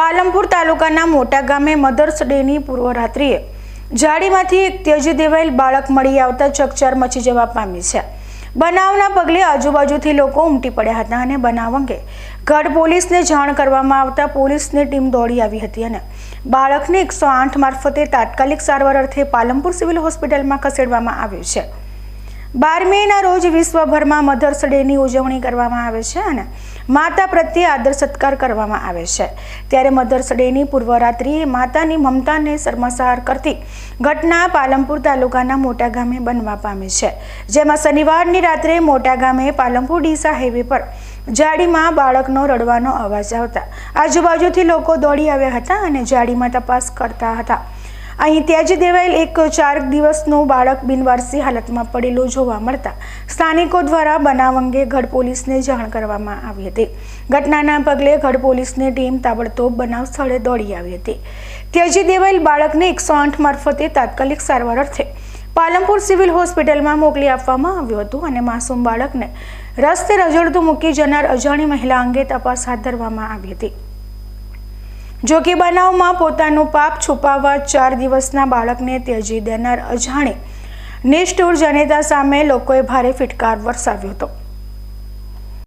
પાલમપુર તાલુકાના મોટા ગામે મધર્સ ડેની પૂર્વરાત્રિએ જાડીમાંથી એક ત્યજી દેવાયેલ બાળક મળી આવતા ચકચાર મચી જવા પામી છે. બનાવના પગલે આજુબાજુથી લોકો ઉમટી પડ્યા હતા અને બનાવ અંગે ગઢ પોલીસને જાણ કરવામાં આવતા પોલીસની ટીમ દોડી આવી હતી અને બાળકને એકસો આઠ મારફતે તાત્કાલિક સારવાર અર્થે પાલમપુર સિવિલ હોસ્પિટલમાં ખસેડવામાં આવ્યું છે. બાર મેના રોજ વિશ્વભરમાં મધર્સ ડેની ઉજવણી કરવામાં આવે છે અને માતા પ્રત્યે આદર સત્કાર કરવામાં આવે છે. ત્યારે મધર્સ ડેની પૂર્વરાત્રિએ માતાની મમતાને શર્મસાર કરતી ઘટના પાલમપુર તાલુકાના મોટા ગામે બનવા પામી છે. જેમાં શનિવારની રાત્રે મોટા ગામે પાલમપુર ડીસા હાઈવે પર જાડીમાં બાળકનો રડવાનો અવાજ આવતા આજુબાજુથી લોકો દોડી આવ્યા હતા અને જાડીમાં તપાસ કરતા હતા. અહીં ત્યાજી દેવાયેલ એક ચાર દિવસનો બાળક બિનવારસી હાલતમાં પડેલું જોવા મળતા સ્થાનિકો દ્વારા બનાવ અંગે ગઢ પોલીસને જાણ કરવામાં આવી હતી. ઘટનાના પગલે ગઢ પોલીસની ટીમ તાબડતોબ બનાવ સ્થળે દોડી આવી હતી. ત્યાજી દેવાયેલ બાળકને એકસો આઠ મારફતે તાત્કાલિક સારવાર અર્થે પાલમપુર સિવિલ હોસ્પિટલમાં મોકલી આપવામાં આવ્યું હતું અને માસૂમ બાળકને રસ્તે રજડતું મૂકી જનાર અજાણી મહિલા અંગે તપાસ હાથ ધરવામાં આવી હતી. જો કે બનાવમાં પોતાનું પાપ છુપાવવા ચાર દિવસના બાળકને ત્યજી દેનાર અજાણે નિષ્ઠુર જનેતા સામે લોકોએ ભારે ફિટકાર વરસાવ્યો હતો.